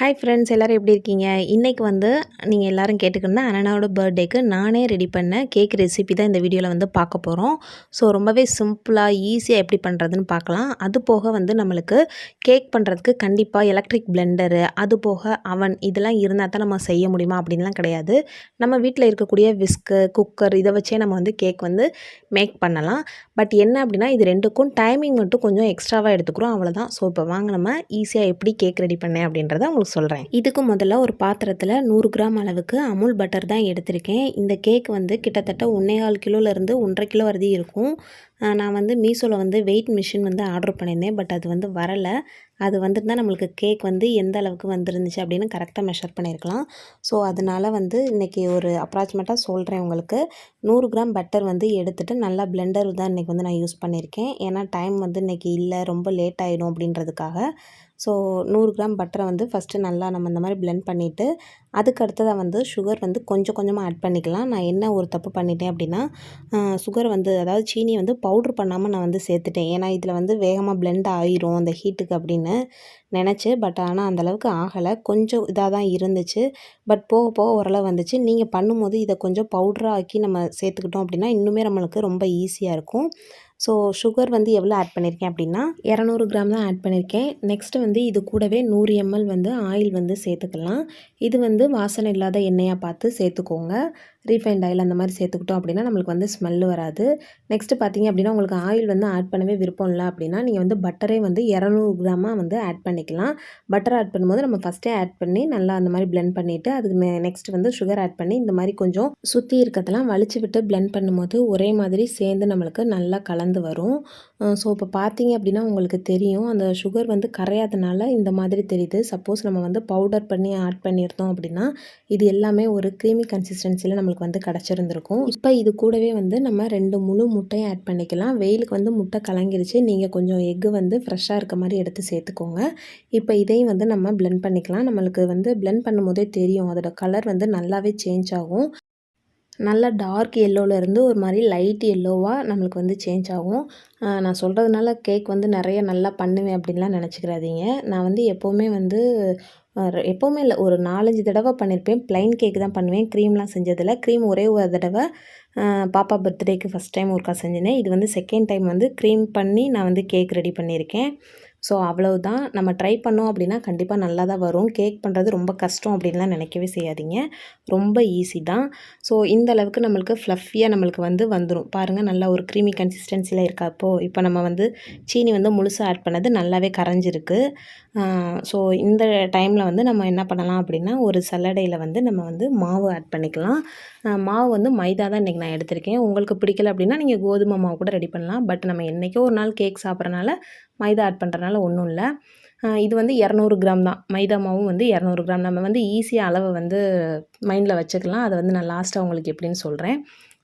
Hi friends எல்லோரும் எப்படி இருக்கீங்க? இன்றைக்கி வந்து நீங்கள் எல்லோரும் கேட்டுக்கணும் அண்ணனோட பர்த்டேக்கு நானே ரெடி பண்ண கேக் ரெசிபி தான் இந்த வீடியோவில் வந்து பார்க்க போகிறோம் ஸோ ரொம்பவே சிம்பிளாக ஈஸியாக எப்படி பண்ணுறதுன்னு பார்க்கலாம். அது போக வந்து நம்மளுக்கு கேக் பண்ணுறதுக்கு கண்டிப்பாக எலக்ட்ரிக் பிளெண்டரு அது போக அவன் இதெல்லாம் இருந்தால் தான் நம்ம செய்ய முடியுமா அப்படின்லாம் கிடையாது. நம்ம வீட்டில் இருக்கக்கூடிய விஸ்கு குக்கர் இதை வச்சே நம்ம வந்து கேக் வந்து மேக் பண்ணலாம். பட் என்ன அப்படின்னா இது ரெண்டுக்கும் டைமிங் மட்டும் கொஞ்சம் எக்ஸ்ட்ராவாக எடுத்துக்கிறோம். அவ்வளோதான் ஸோ இப்போ வாங்க நம்ம ஈஸியாக எப்படி கேக் ரெடி பண்ணேன் அப்படின்றத உங்களுக்கு சொல்கிறேன் இதுக்கு முதல்ல ஒரு பாத்திரத்தில் நூறு கிராம் அளவுக்கு அமுல் பட்டர் தான் எடுத்திருக்கேன். இந்த கேக் வந்து கிட்டத்தட்ட ஒன்றேகால் கிலோலேருந்து ஒன்றரை கிலோ வரைக்கும் இருக்கும். நான் வந்து மீஷோவில் வந்து வெயிட் மிஷின் வந்து ஆர்டர் பண்ணியிருந்தேன். பட் அது வந்து வரலை. அது வந்துருந்தால் நம்மளுக்கு கேக் வந்து எந்த அளவுக்கு வந்துருந்துச்சு அப்படின்னு கரெக்டாக மெஷர் பண்ணியிருக்கலாம். ஸோ அதனால் வந்து இன்றைக்கி ஒரு அப்ராக்சிமேட்டாக சொல்கிறேன் உங்களுக்கு. நூறு கிராம் பட்டர் வந்து எடுத்துகிட்டு நல்லா பிளெண்டர் தான் இன்றைக்கி வந்து நான் யூஸ் பண்ணியிருக்கேன். ஏன்னா டைம் வந்து இன்றைக்கி இல்லை ரொம்ப லேட் ஆகிடும் அப்படின்றதுக்காக. ஸோ நூறு கிராம் பட்டரை வந்து ஃபஸ்ட்டு நல்லா நம்ம இந்த மாதிரி பிளெண்ட் பண்ணிவிட்டு அதுக்கு அடுத்ததாக வந்து சுகர் வந்து கொஞ்சம் கொஞ்சமாக ஆட் பண்ணிக்கலாம். நான் என்ன ஒரு தப்பு பண்ணிட்டேன் அப்படின்னா சுகர் வந்து அதாவது சீனியை வந்து பவுட்ரு பண்ணாமல் நான் வந்து சேர்த்துட்டேன். ஏன்னா இதில் வந்து வேகமாக பிளெண்ட் ஆயிரும் அந்த ஹீட்டுக்கு அப்படின்னு. நினச்சி பட் ஆனால் அந்தளவுக்கு ஆகலை. கொஞ்சம் இதாக தான் இருந்துச்சு. பட் போக போக ஓரளவு வந்துச்சு. நீங்கள் பண்ணும்போது இதை கொஞ்சம் பவுட்ராக ஆக்கி நம்ம சேர்த்துக்கிட்டோம் அப்படின்னா இன்னுமே நம்மளுக்கு ரொம்ப ஈஸியாக இருக்கும். ஸோ சுகர் வந்து எவ்வளோ ஆட் பண்ணியிருக்கேன் அப்படின்னா இரநூறு கிராம் தான் ஆட் பண்ணியிருக்கேன் நெக்ஸ்ட்டு வந்து இது கூடவே நூறு எம்எல் வந்து ஆயில் வந்து சேர்த்துக்கலாம். இது வந்து வாசனை இல்லாத எண்ணெயாக பார்த்து சேர்த்துக்கோங்க. ரீஃபைண்ட் ஆயில் அந்த மாதிரி சேர்த்துக்கிட்டோம் அப்படின்னா நம்மளுக்கு வந்து ஸ்மெல் வராது. நெக்ஸ்ட்டு பார்த்தீங்க அப்படின்னா உங்களுக்கு ஆயில் வந்து ஆட் பண்ணவே விருப்பம் இல்லை அப்படின்னா நீங்கள் வந்து பட்டரே வந்து இரநூறு கிராமாக வந்து ஆட் பண்ணிக்கலாம். பட்டர் ஆட் பண்ணும்போது நம்ம ஃபஸ்ட்டே ஆட் பண்ணி நல்லா அந்த மாதிரி பிளெண்ட் பண்ணிவிட்டு அதுக்கு நெக்ஸ்ட் வந்து சுகர் ஆட் பண்ணி இந்த மாதிரி கொஞ்சம் சுற்றி இருக்கிறதெல்லாம் வலிச்சு விட்டு பிளெண்ட் பண்ணும்போது ஒரே மாதிரி சேர்ந்து நம்மளுக்கு நல்லா கலந்து வரும். ஸோ இப்போ பார்த்தீங்க அப்படின்னா உங்களுக்கு தெரியும் அந்த சுகர் வந்து கரையாதனால இந்த மாதிரி தெரியுது. சப்போஸ் நம்ம வந்து பவுடர் பண்ணி ஆட் பண்ணியிருந்தோம் அப்படின்னா இது எல்லாமே ஒரு க்ரீமி கன்சிஸ்டன்சியில் நம்மளுக்கு வந்து கிடச்சிருந்துருக்கும். இப்போ இது கூடவே வந்து நம்ம ரெண்டு முழு முட்டையும் ஆட் பண்ணிக்கலாம். வெயிலுக்கு வந்து முட்டை கலங்கிருச்சு. நீங்கள் கொஞ்சம் எக்கு வந்து ஃப்ரெஷ்ஷாக இருக்க மாதிரி எடுத்து சேர்த்துக்கோங்க. இப்போ இதையும் வந்து நம்ம பிளெண்ட் பண்ணிக்கலாம். நம்மளுக்கு வந்து பிளெண்ட் பண்ணும்போதே தெரியும். அதோட கலர் வந்து நல்லாவே சேஞ்ச் ஆகும். நல்ல டார்க் எல்லோவிலேருந்து ஒரு மாதிரி லைட் எல்லோவாக நம்மளுக்கு வந்து சேஞ்ச் ஆகும். நான் சொல்கிறதுனால கேக் வந்து நிறைய நல்லா பண்ணுவேன் அப்படின்லாம் நினச்சிக்கிறாதீங்க நான் வந்து எப்போவுமே வந்து எப்போவுமே இல்லை ஒரு நாலஞ்சு தடவை பண்ணியிருப்பேன் ப்ளைன் கேக் தான் பண்ணுவேன். க்ரீம்லாம் செஞ்சதில்லை. க்ரீம் ஒரே ஒரு தடவை பாப்பா பர்த்டேக்கு ஃபஸ்ட் டைம் ஒருக்கா செஞ்சினேன் இது வந்து செகண்ட் டைம் வந்து க்ரீம் பண்ணி நான் வந்து கேக் ரெடி பண்ணியிருக்கேன். ஸோ அவ்வளவுதான். நம்ம ட்ரை பண்ணோம் அப்படின்னா கண்டிப்பாக நல்லா தான் வரும். கேக் பண்ணுறது ரொம்ப கஷ்டம் அப்படின்லாம் நினைக்கவே செய்யாதீங்க. ரொம்ப ஈஸி தான். ஸோ இந்த அளவுக்கு நம்மளுக்கு ஃப்ளஃபியாக நம்மளுக்கு வந்து வந்துடும் பாருங்கள் நல்லா ஒரு க்ரீமி கன்சிஸ்டன்சியில் இருக்காப்போ இப்போ நம்ம வந்து சீனி வந்து முழுசாக ஆட் பண்ணது நல்லாவே கரைஞ்சிருக்கு. ஸோ இந்த டைமில் வந்து நம்ம என்ன பண்ணலாம் அப்படின்னா ஒரு சல்லடையில் வந்து நம்ம வந்து மாவு ஆட் பண்ணிக்கலாம். மாவு வந்து மைதா தான் இன்றைக்கி நான் எடுத்திருக்கேன். உங்களுக்கு பிடிக்கல அப்படின்னா நீங்கள் கோதுமை மாவு கூட ரெடி பண்ணலாம். பட் நம்ம என்றைக்கோ ஒரு நாள் கேக் சாப்பிட்றனால மைதா ஆட் பண்ணுறனால ஒன்றும் இல்லை. இது வந்து இரநூறு கிராம் தான். மைதா மாவும் வந்து இரநூறு கிராம். நம்ம வந்து ஈஸியாக அளவை வந்து மைண்டில் வச்சுக்கலாம். அதை வந்து நான் லாஸ்ட்டாக உங்களுக்கு எப்படின்னு சொல்கிறேன்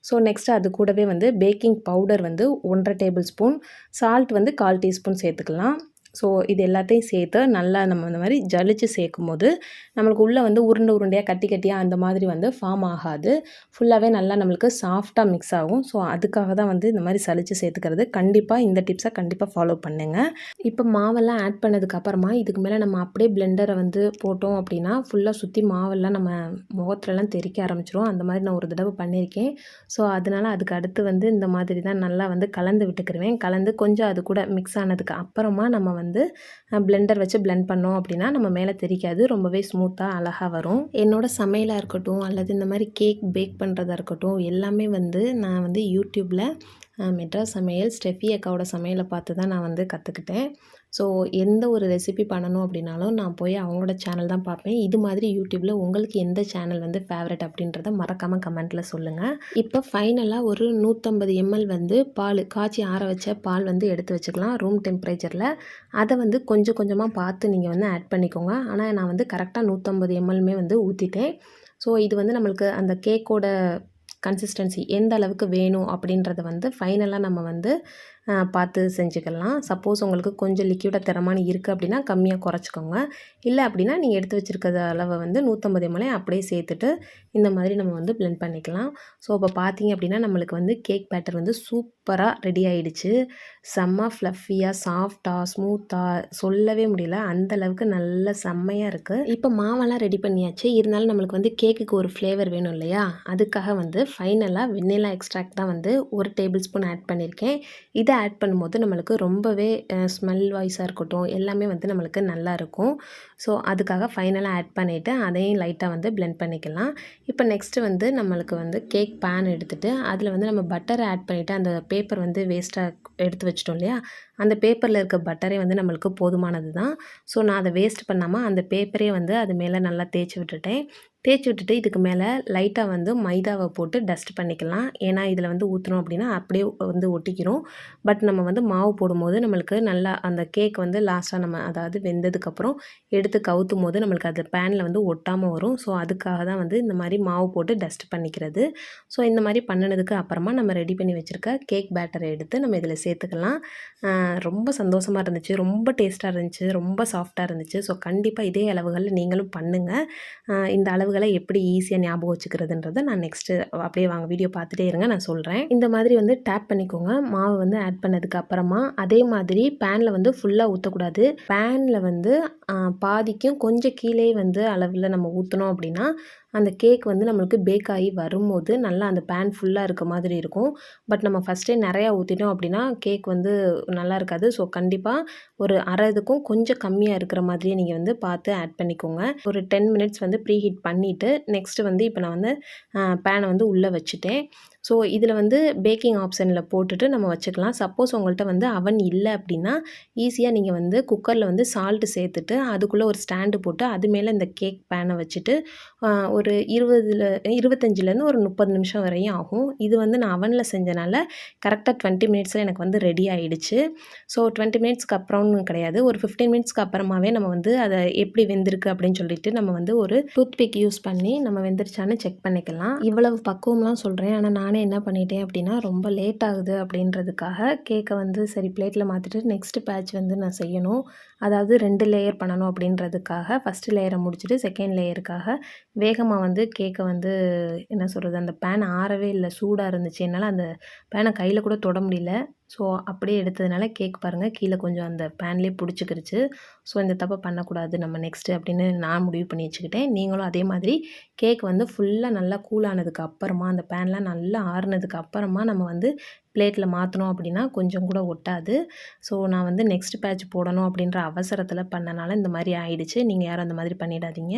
ஸோ நெக்ஸ்ட்டு அது கூடவே வந்து பேக்கிங் பவுடர் வந்து ஒன்றரை டேபிள் ஸ்பூன் சால்ட் வந்து கால் டீஸ்பூன் சேர்த்துக்கலாம். ஸோ இது எல்லாத்தையும் சேர்த்து நல்லா நம்ம இந்த மாதிரி ஜலிச்சு சேர்க்கும் போது நம்மளுக்கு உள்ளே வந்து உருண்டை உருண்டையாக கட்டி கட்டியாக அந்த மாதிரி வந்து ஃபார்ம் ஆகாது. ஃபுல்லாகவே நல்லா நம்மளுக்கு சாஃப்டாக மிக்ஸ் ஆகும். ஸோ அதுக்காக தான் வந்து இந்த மாதிரி சளிச்சு சேர்த்துக்கிறது. கண்டிப்பாக இந்த டிப்ஸை கண்டிப்பாக ஃபாலோ பண்ணுங்கள் இப்போ மாவெல்லாம் ஆட் பண்ணதுக்கப்புறமா இதுக்கு மேலே நம்ம அப்படியே பிளெண்டரை வந்து போட்டோம் அப்படின்னா ஃபுல்லாக சுற்றி மாவெல்லாம் நம்ம முகத்துலலாம் தெறிக்க ஆரம்பிச்சிரும். அந்த மாதிரி நான் ஒரு தடவை பண்ணியிருக்கேன். ஸோ அதனால் அதுக்கு அடுத்து வந்து இந்த மாதிரி தான் நல்லா வந்து கலந்து விட்டுக்கிருவேன். கலந்து கொஞ்சம் அது கூட மிக்ஸ் ஆனதுக்கு அப்புறமா நம்ம வந்து வந்து பிளெண்டர் வச்சு பிளெண்ட் பண்ணோம் அப்படின்னா நம்ம மேலே தெரிக்காது. ரொம்பவே ஸ்மூத்தாக அழகாக வரும். என்னோடய சமையலாக இருக்கட்டும் அல்லது இந்த மாதிரி கேக் பேக் பண்ணுறதா இருக்கட்டும் எல்லாமே வந்து நான் வந்து யூடியூப்பில் மெட்ராஸ் சமையல் ஸ்டெஃபி அக்காவோட சமையலை பார்த்து தான் நான் வந்து கற்றுக்கிட்டேன் ஸோ எந்த ஒரு ரெசிபி பண்ணணும் அப்படின்னாலும் நான் போய் அவங்களோட சேனல் தான் பார்ப்பேன். இது மாதிரி யூடியூப்பில் உங்களுக்கு எந்த சேனல் வந்து ஃபேவரட் அப்படின்றத மறக்காமல் கமெண்ட்டில் சொல்லுங்கள் இப்போ ஃபைனலாக ஒரு நூற்றம்பது எம்எல் வந்து பால் காய்ச்சி ஆற வச்ச பால் வந்து எடுத்து வச்சுக்கலாம் ரூம் டெம்பரேச்சரில் அதை வந்து கொஞ்சம் கொஞ்சமாக பார்த்து நீங்கள் வந்து ஆட் பண்ணிக்கோங்க. ஆனால் நான் வந்து கரெக்டாக நூற்றம்பது எம்எல்மே வந்து ஊற்றிட்டேன் ஸோ இது வந்து நம்மளுக்கு அந்த கேக்கோட கன்சிஸ்டன்சி எந்த அளவுக்கு வேணும் அப்படின்றத வந்து ஃபைனலாக நம்ம வந்து பார்த்து செஞ்சுக்கலாம். சப்போஸ் உங்களுக்கு கொஞ்சம் லிக்யூடாக திறமான இருக்குது அப்படின்னா கம்மியாக குறைச்சிக்கோங்க. இல்லை அப்படின்னா நீங்கள் எடுத்து வச்சுருக்கிற அளவை வந்து நூற்றம்பது எம்எல்ஏ அப்படியே சேர்த்துட்டு இந்த மாதிரி நம்ம வந்து பிளெண்ட் பண்ணிக்கலாம். ஸோ இப்போ பார்த்தீங்க அப்படின்னா நம்மளுக்கு வந்து கேக் பேட்டர் வந்து சூப்பராக ரெடி ஆகிடுச்சு செம்ம ஃப்ளஃபியாக சாஃப்டாக ஸ்மூத்தாக சொல்லவே முடியல. அந்த அளவுக்கு நல்ல செம்மையாக இருக்குது இப்போ மாவெல்லாம் ரெடி பண்ணியாச்சு. இருந்தாலும் நம்மளுக்கு வந்து கேக்குக்கு ஒரு ஃப்ளேவர் வேணும் இல்லையா? அதுக்காக வந்து ஃபைனலாக வெண்ணிலா எக்ஸ்ட்ராக்ட் தான் வந்து ஒரு டேபிள் ஸ்பூன் ஆட் பண்ணியிருக்கேன் இதை ஆட் பண்ணும்போது நம்மளுக்கு ரொம்பவே ஸ்மெல் வாய்ஸாக இருக்கட்டும் எல்லாமே வந்து நம்மளுக்கு நல்லாயிருக்கும் ஸோ அதுக்காக ஃபைனலாக ஆட் பண்ணிவிட்டு அதையும் லைட்டாக வந்து பிளெண்ட் பண்ணிக்கலாம். இப்போ நெக்ஸ்ட்டு வந்து நம்மளுக்கு வந்து கேக் பேன் எடுத்துகிட்டு அதில் வந்து நம்ம பட்டரை ஆட் பண்ணிவிட்டு அந்த பேப்பர் வந்து வேஸ்ட்டாக எடுத்து வச்சிட்டோம் இல்லையா? அந்த பேப்பரில் இருக்க பட்டரே வந்து நம்மளுக்கு போதுமானது தான் ஸோ நான் அதை வேஸ்ட் பண்ணாமல் அந்த பேப்பரே வந்து அது மேலே நல்லா தேய்ச்சி விட்டுட்டேன். தேய்ச்சி விட்டுட்டு இதுக்கு மேலே லைட்டாக வந்து மைதாவை போட்டு டஸ்ட் பண்ணிக்கலாம். ஏன்னா இதில் வந்து ஊற்றுனோம் அப்படின்னா அப்படியே வந்து ஒட்டிக்கிறோம். பட் நம்ம வந்து மாவு போடும்போது நம்மளுக்கு நல்லா அந்த கேக் வந்து லாஸ்ட்டாக நம்ம அதாவது வெந்ததுக்கப்புறம் எடுத்து கவுத்தும் போது நம்மளுக்கு அது பேனில் வந்து ஒட்டாமல் வரும். ஸோ அதுக்காக தான் வந்து இந்த மாதிரி மாவு போட்டு டஸ்ட் பண்ணிக்கிறது. ஸோ இந்த மாதிரி பண்ணினதுக்கு அப்புறமா நம்ம ரெடி பண்ணி வச்சுருக்க கேக் பேட்டரை எடுத்து நம்ம இதில் சேர்த்துக்கலாம். ரொம்ப சந்தோஷமாக இருந்துச்சு. ரொம்ப டேஸ்ட்டாக இருந்துச்சு. ரொம்ப சாஃப்டாக இருந்துச்சு. ஸோ கண்டிப்பாக இதே அளவுகளில் நீங்களும் பண்ணுங்கள் இந்த அளவுகளை எப்படி ஈஸியாக ஞாபகம் வச்சுக்கிறதுன்றதை நான் நெக்ஸ்ட்டு அப்படியே வாங்க வீடியோ பார்த்துட்டே இருங்க நான் சொல்கிறேன் இந்த மாதிரி வந்து டேப் பண்ணிக்கோங்க. மாவு வந்து ஆட் பண்ணதுக்கு அப்புறமா அதே மாதிரி பேனில் வந்து ஃபுல்லாக ஊற்றக்கூடாது பேனில் வந்து பாதிக்கும் கொஞ்சம் கீழே வந்து அளவில் நம்ம ஊற்றினோம் அப்படின்னா அந்த கேக் வந்து நம்மளுக்கு பேக் ஆகி வரும்போது நல்லா அந்த பேன் ஃபுல்லாக இருக்க மாதிரி இருக்கும். பட் நம்ம ஃபஸ்ட்டே நிறையா ஊற்றிட்டோம் அப்படின்னா கேக் வந்து நல்லா இருக்காது. ஸோ கண்டிப்பாக ஒரு அரை இதுக்கும் கொஞ்சம் கம்மியாக இருக்கிற மாதிரியே நீங்கள் வந்து பார்த்து ஆட் பண்ணிக்கோங்க. ஒரு டென் மினிட்ஸ் வந்து ப்ரீ ஹீட் பண்ணிவிட்டு நெக்ஸ்ட்டு வந்து இப்போ நான் வந்து பேனை வந்து உள்ளே வச்சுட்டேன். ஸோ இதில் வந்து பேக்கிங் ஆப்ஷனில் போட்டுட்டு நம்ம வச்சுக்கலாம். சப்போஸ் உங்கள்கிட்ட வந்து அவன் இல்லை அப்படின்னா ஈஸியாக நீங்கள் வந்து குக்கரில் வந்து சால்ட்டு சேர்த்துட்டு அதுக்குள்ளே ஒரு ஸ்டாண்டு போட்டு அது மேலே இந்த கேக் பேனை வச்சுட்டு ஒரு இருபதுல இருபத்தஞ்சிலேருந்து ஒரு முப்பது நிமிஷம் வரையும் ஆகும். இது வந்து நான் அவனில் செஞ்சனால கரெக்டாக டுவெண்ட்டி மினிட்ஸில் எனக்கு வந்து ரெடி ஆகிடுச்சு ஸோ டுவெண்ட்டி மினிட்ஸ்க்கு அப்புறம்னு கிடையாது. ஒரு ஃபிஃப்டீன் மினிட்ஸ்க்கு அப்புறமாவே நம்ம வந்து அதை எப்படி வெந்திருக்கு அப்படின்னு சொல்லிட்டு நம்ம வந்து ஒரு டூத் பிக் யூஸ் பண்ணி நம்ம வெந்துருச்சான்னு செக் பண்ணிக்கலாம். இவ்வளவு பக்குவம்லாம் சொல்கிறேன் ஆனால் நானே என்ன பண்ணிட்டேன் அப்படின்னா ரொம்ப லேட் ஆகுது அப்படின்றதுக்காக கேக்கை வந்து சரி பிளேட்டில் மாற்றிட்டு நெக்ஸ்ட் பேட்ச் வந்து நான் செய்யணும். அதாவது ரெண்டு லேயர் பண்ணணும் அப்படின்றதுக்காக ஃபஸ்ட்டு லேயரை முடிச்சுட்டு செகண்ட் லேயருக்காக வேகமாக வந்து கேக்கை வந்து என்ன சொல்கிறது அந்த பேன் ஆறவே இல்லை சூடாக இருந்துச்சு. என்னால் அந்த பேனை கையில் கூட தொட முடியல. ஸோ அப்படியே எடுத்ததுனால கேக் பாருங்கள் கீழே கொஞ்சம் அந்த பேன்லேயே பிடிச்சிக்கிருச்சு. ஸோ இந்த தப்பை பண்ணக்கூடாது. நம்ம நெக்ஸ்ட்டு அப்படின்னு நான் முடிவு பண்ணி வச்சுக்கிட்டேன். நீங்களும் அதே மாதிரி கேக் வந்து ஃபுல்லாக நல்லா கூல் ஆனதுக்கு அப்புறமா அந்த பேன்லாம் நல்லா ஆறுனதுக்கு அப்புறமா நம்ம வந்து பிளேட்டில் மாற்றினோம் அப்படின்னா கொஞ்சம் கூட ஒட்டாது. ஸோ நான் வந்து நெக்ஸ்ட் பேட்ச் போடணும் அப்படின்ற அவசரத்தில் பண்ணனால இந்த மாதிரி ஆயிடுச்சு. நீங்கள் யாரும் அந்த மாதிரி பண்ணிடாதீங்க.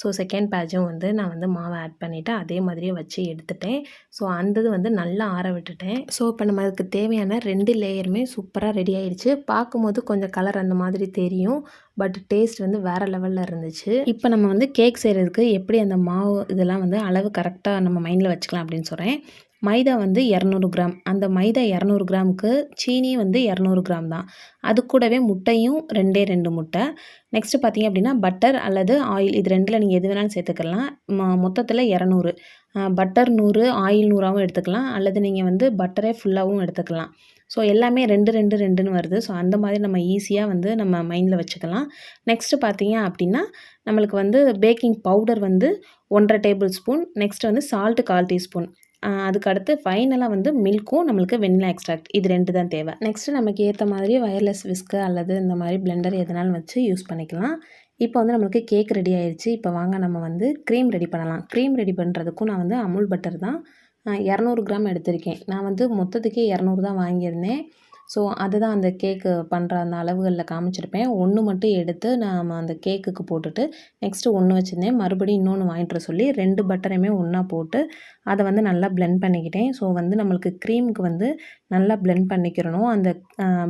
ஸோ செகண்ட் பேட்சும் வந்து நான் வந்து மாவை ஆட் பண்ணிவிட்டு அதே மாதிரியே வச்சு எடுத்துட்டேன். ஸோ அந்தது வந்து நல்லா ஆற விட்டுட்டேன். ஸோ இப்போ நம்ம அதுக்கு தேவையான ரெண்டு லேயருமே சூப்பராக ரெடி ஆகிடுச்சு பார்க்கும்போது கொஞ்சம் கலர் அந்த மாதிரி தெரியும். பட் டேஸ்ட் வந்து வேறு லெவலில் இருந்துச்சு. இப்போ நம்ம வந்து கேக் செய்கிறதுக்கு எப்படி அந்த மாவு இதெல்லாம் வந்து அளவு கரெக்டாக நம்ம மைண்டில் வச்சுக்கலாம் அப்படின்னு சொல்கிறேன் மைதா வந்து இரநூறு கிராம். அந்த மைதா இரநூறு கிராமுக்கு சீனி வந்து இரநூறு கிராம் தான். அது கூடவே முட்டையும் ரெண்டே ரெண்டு முட்டை. நெக்ஸ்ட்டு பார்த்தீங்க அப்படின்னா பட்டர் அல்லது ஆயில் இது ரெண்டில் நீங்கள் எது வேணாலும் சேர்த்துக்கலாம். மொத்தத்தில் இரநூறு. பட்டர் நூறு ஆயில் நூறாகவும் எடுத்துக்கலாம். அல்லது நீங்கள் வந்து பட்டரே ஃபுல்லாகவும் எடுத்துக்கலாம். ஸோ எல்லாமே ரெண்டு ரெண்டு ரெண்டுன்னு வருது. ஸோ அந்த மாதிரி நம்ம ஈஸியாக வந்து நம்ம மைண்டில் வச்சுக்கலாம். நெக்ஸ்ட்டு பார்த்தீங்க அப்படின்னா நம்மளுக்கு வந்து பேக்கிங் பவுடர் வந்து ஒன்றரை டேபிள் ஸ்பூன் நெக்ஸ்ட் வந்து சால்ட்டு கால் டீஸ்பூன். அதுக்கு அடுத்து ஃபைனலாக வந்து மில்க்கும் நம்மளுக்கு வெண்ணிலா எக்ஸ்ட்ராக்ட் இது ரெண்டு தான் தேவை. நெக்ஸ்ட்டு நமக்கு ஏற்ற மாதிரி வயர்லெஸ் விஸ்க்கு அல்லது இந்த மாதிரி பிளெண்டர் எதனாலும் வச்சு யூஸ் பண்ணிக்கலாம். இப்போ வந்து நம்மளுக்கு கேக் ரெடி ஆயிடுச்சு இப்போ வாங்க நம்ம வந்து க்ரீம் ரெடி பண்ணலாம். க்ரீம் ரெடி பண்ணுறதுக்கும் நான் வந்து அமுல் பட்டர் தான். இரநூறு கிராம் எடுத்திருக்கேன். நான் வந்து மொத்தத்துக்கே இரநூறு தான் வாங்கியிருந்தேன். ஸோ அதுதான் அந்த கேக்கு பண்ணுற அந்த அளவுகளில் காமிச்சிருப்பேன். ஒன்று மட்டும் எடுத்து நாம் அந்த கேக்குக்கு போட்டுட்டு நெக்ஸ்ட்டு ஒன்று வச்சுருந்தேன். மறுபடியும் இன்னொன்று வாங்கிட்டு வர சொல்லி ரெண்டு பட்டரையுமே ஒன்றா போட்டு அதை வந்து நல்லா பிளெண்ட் பண்ணிக்கிட்டேன். ஸோ வந்து நம்மளுக்கு க்ரீமுக்கு வந்து நல்லா பிளெண்ட் பண்ணிக்கிறணும். அந்த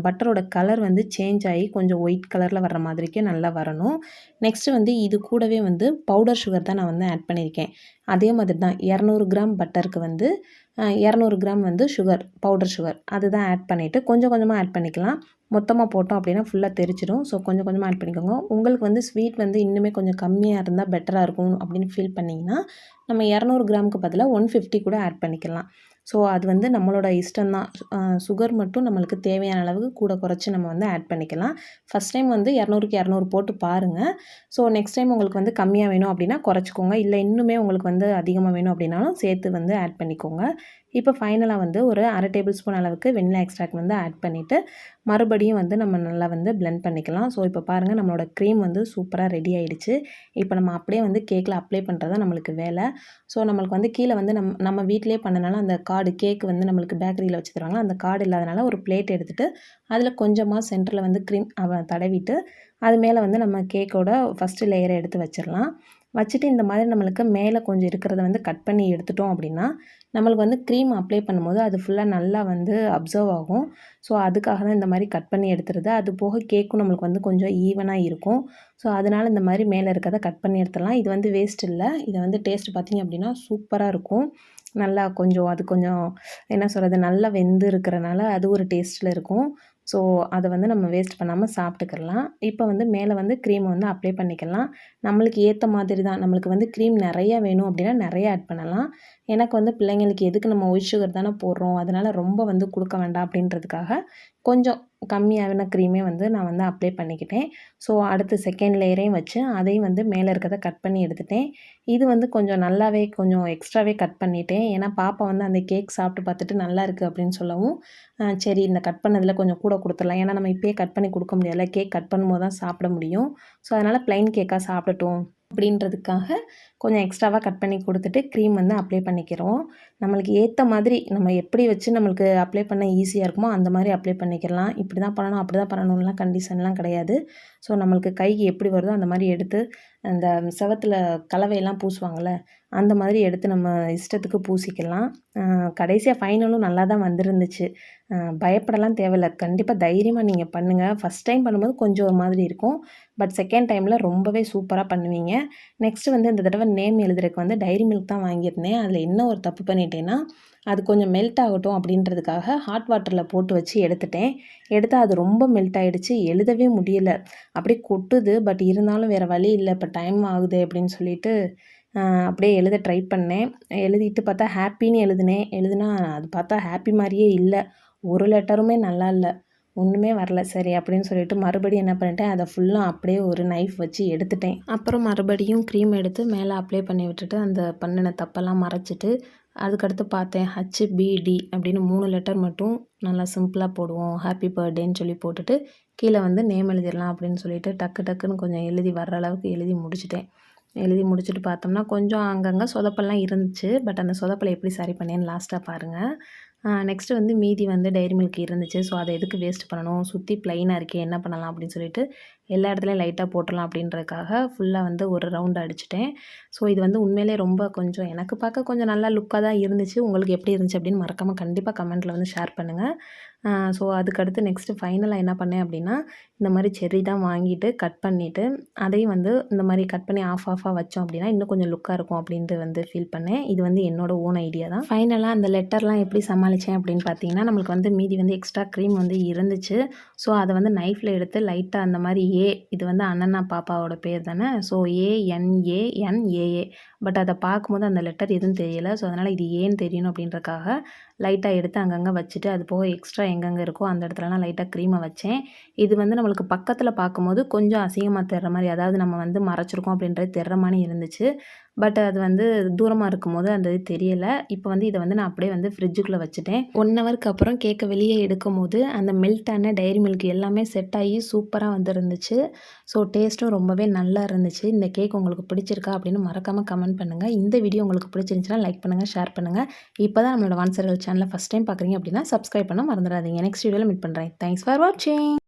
பட்டரோட கலர் வந்து சேஞ்ச் ஆகி கொஞ்சம் ஒயிட் கலரில் வர்ற மாதிரிக்கே நல்லா வரணும். நெக்ஸ்ட்டு வந்து இது கூடவே வந்து பவுடர் சுகர் தான் நான் வந்து ஆட் பண்ணியிருக்கேன். அதே மாதிரி தான் இரநூறு கிராம் பட்டருக்கு வந்து இரநூறு கிராம் வந்து சுகர் பவுடர் சுகர் அதுதான் ஆட் பண்ணிவிட்டு கொஞ்சம் கொஞ்சமாக ஆட் பண்ணிக்கலாம். மொத்தமாக போட்டோம் அப்படின்னா ஃபுல்லாக தெரிச்சிடும் ஸோ கொஞ்சம் கொஞ்சமாக ஆட் பண்ணிக்கோங்க. உங்களுக்கு வந்து ஸ்வீட் வந்து இன்னுமே கொஞ்சம் கம்மியாக இருந்தால் பெட்டராக இருக்கும் அப்படின்னு ஃபீல் பண்ணிங்கன்னா நம்ம இரநூறு கிராமுக்கு பதிலாக ஒன் ஃபிஃப்டி கூட ஆட் பண்ணிக்கலாம். ஸோ அது வந்து நம்மளோட இஷ்டம்தான் சுகர் மட்டும் நம்மளுக்கு தேவையான அளவுக்கு கூட குறைச்சி நம்ம வந்து ஆட் பண்ணிக்கலாம். ஃபஸ்ட் டைம் வந்து இரநூறுக்கு இரநூறு போட்டு பாருங்கள் ஸோ நெக்ஸ்ட் டைம் உங்களுக்கு வந்து கம்மியாக வேணும் அப்படின்னா குறைச்சிக்கோங்க. இல்லை இன்னுமே உங்களுக்கு வந்து அதிகமாக வேணும் அப்படின்னாலும் சேர்த்து வந்து ஆட் பண்ணிக்கோங்க. இப்போ ஃபைனலாக வந்து ஒரு அரை டேபிள் ஸ்பூன் அளவுக்கு வெண்ணிலா எக்ஸ்ட்ராக்ட் வந்து ஆட் பண்ணிவிட்டு மறுபடியும் வந்து நம்ம நல்லா வந்து பிளெண்ட் பண்ணிக்கலாம். ஸோ இப்போ பாருங்கள் நம்மளோட க்ரீம் வந்து சூப்பராக ரெடி ஆகிடுச்சு இப்போ நம்ம அப்படியே வந்து கேக்கில் அப்ளை பண்ணுறது தான் நம்மளுக்கு வேலை. ஸோ நம்மளுக்கு வந்து கீழே வந்து நம் நம்ம வீட்டிலே பண்ணனால அந்த கார்டு கேக் வந்து நம்மளுக்கு பேக்கரியில் வச்சு தருவாங்க அந்த கார்டு இல்லாதனால ஒரு பிளேட் எடுத்துகிட்டு அதில் கொஞ்சமாக சென்டரில் வந்து க்ரீம் தடவிட்டு அது மேலே வந்து நம்ம கேக்கோட ஃபஸ்ட்டு லேயரை எடுத்து வச்சிடலாம். வச்சுட்டு இந்த மாதிரி நம்மளுக்கு மேலே கொஞ்சம் இருக்கிறத வந்து கட் பண்ணி எடுத்துட்டோம் அப்படின்னா நம்மளுக்கு வந்து க்ரீம் அப்ளை பண்ணும்போது அது ஃபுல்லாக நல்லா வந்து அப்சர்வ் ஆகும். ஸோ அதுக்காக தான் இந்த மாதிரி கட் பண்ணி எடுத்துருது அது போக கேக்கும் நம்மளுக்கு வந்து கொஞ்சம் ஈவனாக இருக்கும். ஸோ அதனால் இந்த மாதிரி மேலே இருக்கிறத கட் பண்ணி எடுத்துடலாம். இது வந்து வேஸ்ட் இல்லை. இதை வந்து டேஸ்ட் பார்த்திங்க அப்படின்னா சூப்பராக இருக்கும். நல்லா கொஞ்சம் அது கொஞ்சம் என்ன சொல்கிறது நல்லா வெந்து இருக்கிறனால அது ஒரு டேஸ்ட்டில் இருக்கும். ஸோ அதை வந்து நம்ம வேஸ்ட் பண்ணாமல் சாப்பிட்டுக்கலாம். இப்போ வந்து மேலே வந்து க்ரீமை வந்து அப்ளை பண்ணிக்கலாம். நம்மளுக்கு ஏற்ற மாதிரி தான் நம்மளுக்கு வந்து க்ரீம் நிறையா வேணும் அப்படின்னா நிறைய ஆட் பண்ணலாம். எனக்கு வந்து பிள்ளைங்களுக்கு எதுக்கு நம்ம ஒயிட் சுகர் தானே போடுறோம்? அதனால் ரொம்ப வந்து கொடுக்க வேண்டாம் அப்படின்றதுக்காக கொஞ்சம் கம்மியான க்ரீமே வந்து நான் வந்து அப்ளை பண்ணிக்கிட்டேன். ஸோ அடுத்து செகண்ட் லேயரையும் வச்சு அதையும் வந்து மேலே இருக்கிறத கட் பண்ணி எடுத்துட்டேன். இது வந்து கொஞ்சம் நல்லாவே கொஞ்சம் எக்ஸ்ட்ராவே கட் பண்ணிட்டேன். ஏன்னா பாப்பா வந்து அந்த கேக் சாப்பிட்டு பார்த்துட்டு நல்லா இருக்குது அப்படின்னு சொல்லவும் சரி இந்த கட் பண்ணதில் கொஞ்சம் கூட கொடுத்துடலாம். ஏன்னா நம்ம இப்போயே கட் பண்ணி கொடுக்க முடியாதுல்ல. கேக் கட் பண்ணும்போது தான் சாப்பிட முடியும். ஸோ அதனால் ப்ளைன் கேக்காக சாப்பிடட்டும். அப்படின்றதுக்காக கொஞ்சம் எக்ஸ்ட்ராவாக கட் பண்ணி கொடுத்துட்டு க்ரீம் வந்து அப்ளை பண்ணிக்கிறோம். நம்மளுக்கு ஏற்ற மாதிரி நம்ம எப்படி வச்சு நம்மளுக்கு அப்ளை பண்ண ஈஸியாக இருக்குமோ அந்த மாதிரி அப்ளை பண்ணிக்கலாம். இப்படி தான் பண்ணணும் அப்படி தான் பண்ணணும்லாம் கண்டிஷன்லாம் கிடையாது. ஸோ நம்மளுக்கு கைக்கு எப்படி வருதோ அந்த மாதிரி எடுத்து அந்த செவத்தில் கலவையெல்லாம் பூசுவாங்கள்ல அந்த மாதிரி எடுத்து நம்ம இஷ்டத்துக்கு பூசிக்கலாம். கடைசியாக ஃபைனலும் நல்லா தான் வந்துருந்துச்சு. பயப்படலாம் தேவையில்ல. கண்டிப்பாக தைரியமாக நீங்கள் பண்ணுங்கள் ஃபஸ்ட் டைம் பண்ணும்போது கொஞ்சம் ஒரு மாதிரி இருக்கும். பட் செகண்ட் டைமில் ரொம்பவே சூப்பராக பண்ணுவீங்க. நெக்ஸ்ட்டு வந்து இந்த தடவை நேம் எழுதுறதுக்கு வந்து டைரி மில்க் தான் வாங்கியிருந்தேன். அதில் என்ன ஒரு தப்பு பண்ணிட்டேன்னா அது கொஞ்சம் மெல்ட் ஆகட்டும் அப்படின்றதுக்காக ஹாட் வாட்டரில் போட்டு வச்சு எடுத்துட்டேன். எடுத்தால் அது ரொம்ப மெல்ட் ஆகிடுச்சு எழுதவே முடியலை. அப்படியே கொட்டுது. பட் இருந்தாலும் வேறு வழி இல்லை. இப்போ டைம் ஆகுது அப்படின்னு சொல்லிட்டு அப்படியே எழுத ட்ரை பண்ணேன். எழுதிட்டு பார்த்தா ஹாப்பின்னு எழுதினேன். எழுதுனா அது பார்த்தா ஹாப்பி மாதிரியே இல்லை. ஒரு லெட்டருமே நல்லா இல்லை. ஒன்றுமே வரல. சரி அப்படின்னு சொல்லிட்டு மறுபடியும் என்ன பண்ணிட்டேன் அதை ஃபுல்லாக அப்படியே ஒரு நைஃப் வச்சு எடுத்துட்டேன். அப்புறம் மறுபடியும் க்ரீம் எடுத்து மேலே அப்ளை பண்ணி விட்டுட்டு அந்த பண்ணின தப்பெல்லாம் மறைச்சிட்டு அதுக்கடுத்து பார்த்தேன் ஹச்பிடி அப்படின்னு மூணு லெட்டர் மட்டும் நல்லா சிம்பிளாக போடுவோம் ஹாப்பி பர்த்டேன்னு சொல்லி போட்டுட்டு கீழே வந்து நேம் எழுதிடலாம் அப்படின்னு சொல்லிட்டு டக்கு டக்குன்னு கொஞ்சம் எழுதி வர்ற அளவுக்கு எழுதி முடிச்சிட்டேன். எழுதி முடிச்சுட்டு பார்த்தோம்னா கொஞ்சம் அங்கங்கே சொதப்பெல்லாம் இருந்துச்சு. பட் அந்த சொதப்பலை எப்படி சரி பண்ணேன்னு லாஸ்ட்டாக பாருங்கள் நெக்ஸ்ட்டு வந்து மீதி வந்து டைரி மில்க் இருந்துச்சு. ஸோ அதை எதுக்கு வேஸ்ட் பண்ணணும்? சுற்றி ப்ளைனாக இருக்கே என்ன பண்ணலாம் அப்படின்னு சொல்லிட்டு எல்லா இடத்துலையும் லைட்டாக போட்டுடலாம் அப்படின்றதுக்காக ஃபுல்லாக வந்து ஒரு ரவுண்ட் அடிச்சிட்டேன். ஸோ இது வந்து உண்மையிலே ரொம்ப கொஞ்சம் எனக்கு பார்க்க கொஞ்சம் நல்லா லுக்காக தான் இருந்துச்சு. உங்களுக்கு எப்படி இருந்துச்சு அப்படின்னு மறக்காமல் கண்டிப்பாக கமெண்ட்டில் வந்து ஷேர் பண்ணுங்கள் ஸோ அதுக்கடுத்து நெக்ஸ்ட்டு ஃபைனலாக என்ன பண்ணேன் அப்படின்னா இந்த மாதிரி செர்ரி தான் வாங்கிட்டு கட் பண்ணிவிட்டு அதையும் வந்து இந்த மாதிரி கட் பண்ணி ஆஃப் ஆஃபாக வச்சோம் அப்படின்னா இன்னும் கொஞ்சம் லுக்காக இருக்கும் அப்படின்ட்டு வந்து ஃபீல் பண்ணேன். இது வந்து என்னோடய ஓன் ஐடியா தான். ஃபைனலாக அந்த லெட்டர்லாம் எப்படி சமாளித்தேன் அப்படின்னு பார்த்தீங்கன்னா நம்மளுக்கு வந்து மீதி வந்து எக்ஸ்ட்ரா க்ரீம் வந்து இருந்துச்சு. ஸோ அதை வந்து நைஃப்பில் எடுத்து லைட்டாக அந்த மாதிரி ஏ இது வந்து அண்ணண்ணா பாப்பாவோட பேர் தானே? ஸோ ஏஎன்ஏஎன்ஏஏ பட் அதை பார்க்கும்போது அந்த லெட்டர் எதுவும் தெரியலை. ஸோ அதனால் இது ஏன்னு தெரியணும் அப்படின்றக்காக லைட்டாக எடுத்து அங்கங்கே வச்சுட்டு அது போக எக்ஸ்ட்ரா எங்கெங்கே இருக்கோ அந்த இடத்துலலாம் லைட்டாக க்ரீமை வச்சேன். இது வந்து நம்மளுக்கு பக்கத்தில் பார்க்கும்போது கொஞ்சம் அசிங்கமாக தெரிற மாதிரி அதாவது நம்ம வந்து மறைச்சிருக்கோம் அப்படின்றது தெரிற மாதிரி இருந்துச்சு. பட் அது வந்து தூரமாக இருக்கும் போது அந்த இது தெரியலை. இப்போ வந்து இதை வந்து நான் அப்படியே வந்து ஃப்ரிட்ஜுக்குள்ளே வச்சுட்டேன். ஒன் ஹவருக்கு அப்புறம் கேக்கை வெளியே எடுக்கும் போது அந்த மெல்ட்டான டைரி மில்க் எல்லாமே செட் ஆகி சூப்பராக வந்துருந்துச்சு. ஸோ டேஸ்ட்டும் ரொம்பவே நல்லா இருந்துச்சு. இந்த கேக் உங்களுக்கு பிடிச்சிருக்கா அப்படின்னு மறக்காமல் கமெண்ட் பண்ணுங்கள் இந்த வீடியோ உங்களுக்கு பிடிச்சிருந்துச்சுன்னா லைக் பண்ணுங்கள் ஷேர் பண்ணுங்கள் இப்போ தான் நம்மளோட வான்சர்கள் சேனலை ஃபஸ்ட் டைம் பார்க்குறீங்க அப்படின்னா சப்ஸ்கிரைப் பண்ண மறந்துடாதீங்க. நெக்ஸ்ட் வீடியோவில் மீட் பண்ணுறேன் தேங்க்ஸ் ஃபார் வாட்சிங்